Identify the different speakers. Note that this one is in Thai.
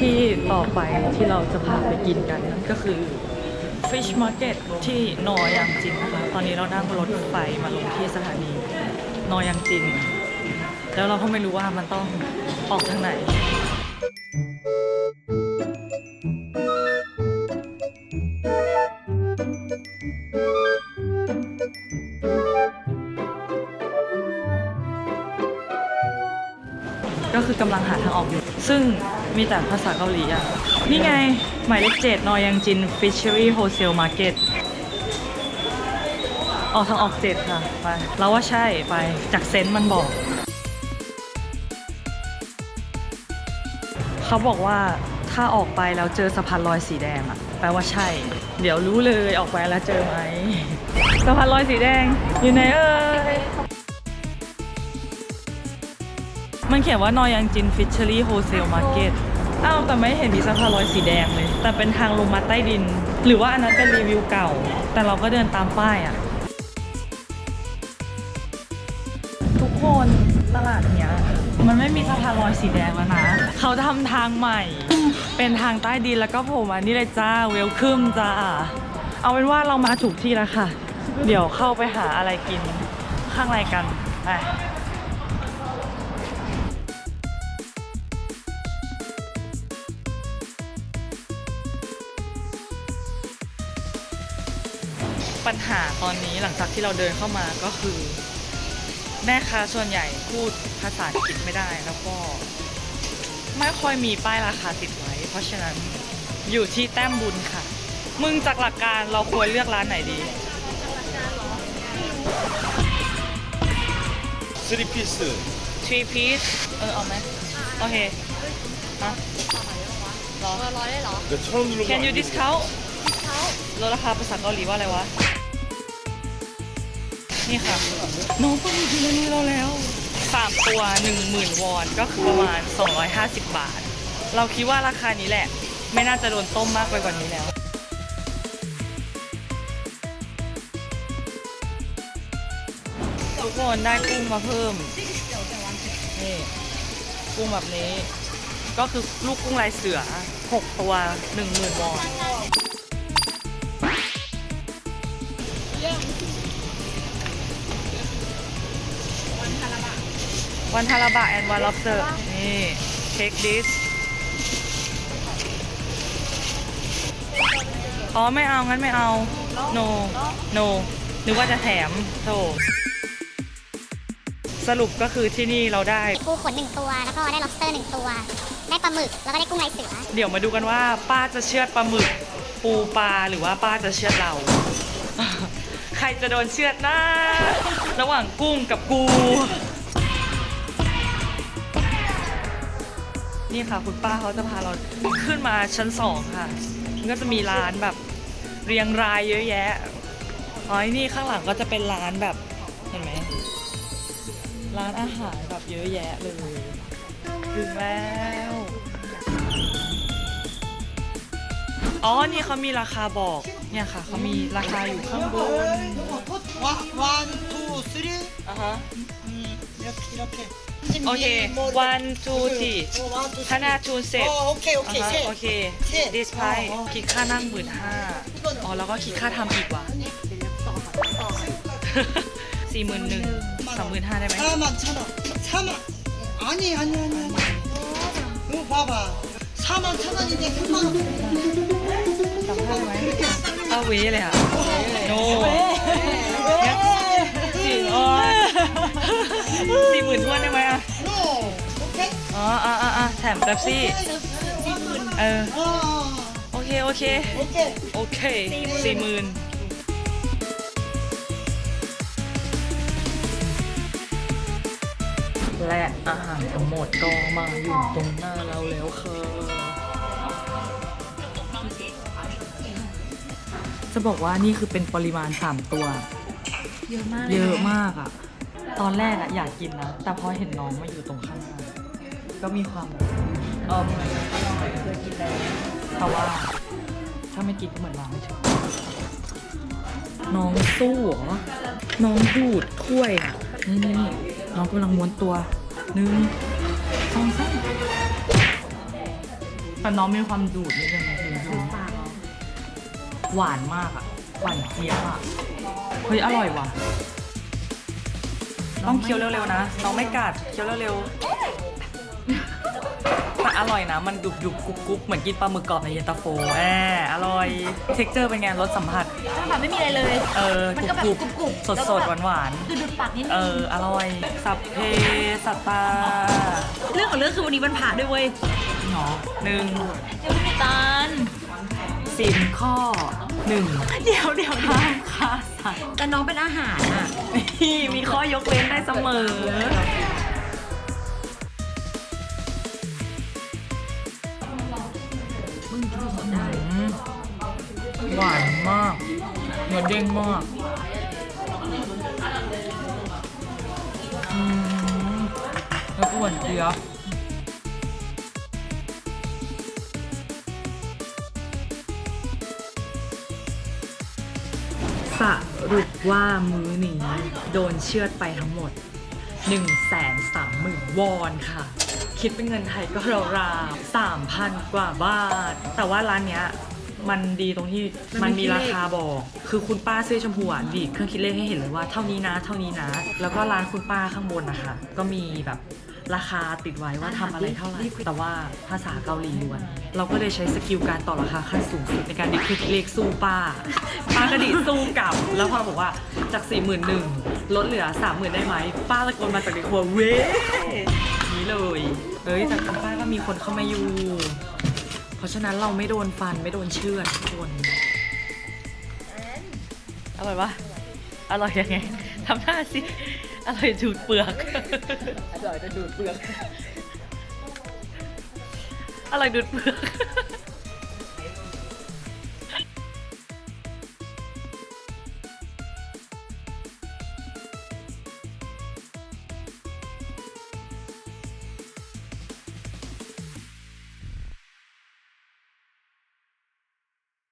Speaker 1: ที่ต่อไปที่เราจะพาไปกินกันนั่นก็คือ Fish Market ที่นอยังจินนะคะ ตอนนี้เรานั่งรถไฟมาลงที่สถานีนอยังจิน แล้วเราก็ไม่รู้ว่ามันต้องออกทางไหนก็คือกำลังหาทางออกอยู่ ซึ่ง มีแต่ภาษาเกาหลีอะ นี่ไง หมายเลขเจ็ดนอยังจิน Fishery Wholesale Market ออกทางออกเจ็ดค่ะ ไปเราว่าใช่ไปจากเซนต์มันบอก เขาบอกว่าถ้าออกไปแล้วเจอสะพานลอยสีแดงอะแปลว่าใช่ เดี๋ยวรู้เลยออกไปแล้วเจอไหมสะพานลอยสีแดงอยู่ไหนเอ่ย มันเขียนว่านอยังจินฟิชเชอรี่โฮเซลมาร์เก็ตอ้าวแต่ไม่เห็นมีสะพานลอยสีแดงเลย แต่เป็นทางลงมาใต้ดิน หรือว่าอันนั้นเป็นรีวิวเก่า แต่เราก็เดินตามป้ายอะทุกคนตลาดเนี้ยมันไม่มีสะพานลอยสีแดงแล้วนะ เขาทำทางใหม่ เป็นทางใต้ดินแล้วก็โผล่มานี่เลยจ้าเวลคึมจ้า เอาเป็นว่าเรามาถูกที่แล้วค่ะ เดี๋ยวเข้าไปหาอะไรกินข้างในกันไป ปัญหาตอนนี้หลังจากที่เราเดินเข้ามาก็คือ แม่ค้าส่วนใหญ่พูดภาษาอังกฤษไม่ได้แล้วก็ ไม่ค่อยมีป้ายราคาติดไว้ เพราะฉะนั้นอยู่ที่แต้มบุญค่ะ มึงจากหลักการเราควรเลือกร้านไหนดี
Speaker 2: 쓰리 피스
Speaker 1: three piece เออเอาไหมโอเคอ่ะรอ
Speaker 3: ร้อยได้เหรอ
Speaker 2: 네, 천원 누르고
Speaker 1: Can you
Speaker 2: 안
Speaker 1: discount
Speaker 3: เขา
Speaker 1: ลดราคาภาษาเกาหลีว่าอะไรวะ นี่ค่ะ น้องก็มีที่นี่เราแล้วสามตัว 10,000 วอนก็คือประมาณ 250 บาท เราคิดว่าราคานี้แหละ ไม่น่าจะโดนต้มมากไปกว่านี้แล้วทุกคนได้กุ้งมาเพิ่ม นี่กุ้งแบบนี้ ก็คือลูกกุ้งลายเสือ 6 ตัว 10,000 วอน วันทาราบะแอนวันล็อบสเตอร์ นี่เช็คดิสอ๋อ ไม่เอา งั้นไม่เอา no no นึกว่าจะแถมโธ่สรุปก็คือที่นี่เราได้
Speaker 3: ปูขนหนึ่งตัว แล้วก็ได้ lobster หนึ่งตัว ได้ปลาหมึก แล้วก็ได้กุ้งลายเสือ
Speaker 1: เดี๋ยวมาดูกันว่า ป้าจะเชือดปลาหมึก ปูปลาหรือว่าป้าจะเชือดเรา ใครจะโดนเชือดนะระหว่างกุ้งกับกู นี่ค่ะคุณป้าเขาจะพาเราขึ้นมาชั้นสองค่ะก็จะมีร้านแบบเรียงรายเยอะแยะอ๋อนี่ข้างหลังก็จะเป็นร้านแบบเห็นไหมร้านอาหารแบบเยอะแยะเลยถึงแล้วอ๋อ นี่เขามีราคาบอก เนี่ยค่ะ เขามีราคาอยู่ข้างบน
Speaker 4: one two 쓰리.
Speaker 1: อ่ะฮะ
Speaker 4: 음, 이렇게, 이렇게.
Speaker 1: โอเค one two three
Speaker 4: 어, 원, 투,
Speaker 1: ถ้าหน้าชูเสร็จ
Speaker 4: 어, 오케이,
Speaker 1: อ่ะ
Speaker 4: 오케이,
Speaker 1: ฮะ
Speaker 4: 셋.
Speaker 1: โอเค
Speaker 4: เสร็จ
Speaker 1: this price
Speaker 4: อ๋อ
Speaker 1: คิดค่านั่งหมื่นห้าอ๋อ แล้วก็คิดค่าทำอีกว่ะสี่หมื่นหนึ่งสามหมื่นห้าได้ไหม
Speaker 4: 4만 천 원. 4만. 아니, 아니, 아니, 아니. 이거 봐봐. 4만 천 원인데 9만 원.
Speaker 1: สามห้าได้ไหมเอาเวเลยอ่ะ โนสี่ สี่หมื่นทวนได้ไหมอะ
Speaker 4: โอเค
Speaker 1: อ๋ออะอะแถมแป๊บซี่เออโอเค โอเค โอเคสี่หมื่นและอาหารทั้งหมดก็มาอยู่ตรงหน้าเราแล้วค่ะจะบอกว่านี่คือเป็นปริมาณ 3 ตัว
Speaker 3: เยอะมาก
Speaker 1: เยอะมากอะ ตอนแรกอะอยากกินนะ แต่พอเห็นน้องมาอยู่ตรงข้างหน้าก็มีความแบบเออเคยกินแล้วแต่ว่า ถ้าไม่กินก็เหมือนมาไม่ถึงน้องสู้เหรอน้องดูดถ้วยอะนี่นี่นี่น้องกำลังม้วนตัวหนึ่งสองสามแต่น้องมีความดูดนิดนึงถึงดูหวานมากอะหวานเจี๊ยบอะเฮ้ยอร่อยว่ะ ต้องเคี้ยวเร็วๆนะ น้องไม่กัดเคี้ยวเร็วๆแต่อร่อยนะ มันดุบๆกรุบๆเหมือนกินปลาหมึกกรอบในเย็นตาโฟแอบอร่อย เท็กเจอร์เป็นไงรสสัมผัส
Speaker 2: ถ้าแบบไม่มีอะไรเลย
Speaker 1: เออ
Speaker 2: มัน
Speaker 1: ก
Speaker 2: ก็แบบ
Speaker 1: รุบ
Speaker 2: กรุบ
Speaker 1: ๆ
Speaker 2: ๆ
Speaker 1: สดๆหวานๆ
Speaker 2: คือดูดปากนิดนึง
Speaker 1: เอออร่อย สับเพสัตตา
Speaker 2: เรื่องของเรื่องคือวันนี้วันผ่าด้วยเว้ย
Speaker 1: เนาะหนึ่ง
Speaker 2: ยังไม่มีตัน
Speaker 1: สินข้อหนึ่ง
Speaker 2: เดี๋ยวเดี๋ยวเดี๋ยว
Speaker 1: ห้ามฆ่าสัตว์
Speaker 2: แต่น้องเป็นอาหารอะ
Speaker 1: นี่มีข้อยกเว้นได้เสมอ
Speaker 2: มึงกินสดๆได้
Speaker 1: อืมหวานมากเนื้อเด้งมากอืมแล้วก็หวานเจี๊ยบ สรุปว่ามื้อนี้โดนเชือดไปทั้งหมด 1 3 0 0 0 0 วอนค่ะ คิดเป็นเงินไทยก็ราวๆ3,000 กว่าบาท แต่ว่าร้านเนี้ยมันดีตรงที่
Speaker 2: มั
Speaker 1: มัน
Speaker 2: นมี
Speaker 1: มีรา
Speaker 2: เลข
Speaker 1: คาบอก คือคุณป้าเสื้อชมพูอะดีดเครื่องคิดเลขให้เห็นเลยว่าเท่านี้นะ เท่านี้นะ แล้วก็ร้านคุณป้าข้างบนนะคะ ก็มีแบบ ราคาติดไว้ว่าทำอะไรเท่าไหร่ แต่ว่าภาษาเกาหลีล้วน เราก็เลยใช้สกิลการต่อราคาขั้นสูงสุดในการดีดเครื่องคิดเลขสู้ป้า ป้าก็ดีดสู้กลับ แล้วพอบอกว่าจาก 4 1 0 0 0ลดเหลือ 30,000 ได้ไหม ป้าตะโกนมาจากในครัวเว้นี้เลยเอ้ยแต่คุณป้าก็มีคนเข้ามาอยู่ เพราะฉะนั้นเราไม่โดนฟันไม่โดนเชือดทุกคนอร่อยปะ อร่อยยังไงทำหน้าสิอร่อยดูดเปลือก อร่อยจะดูดเปลือก อร่อยดูดเปลือก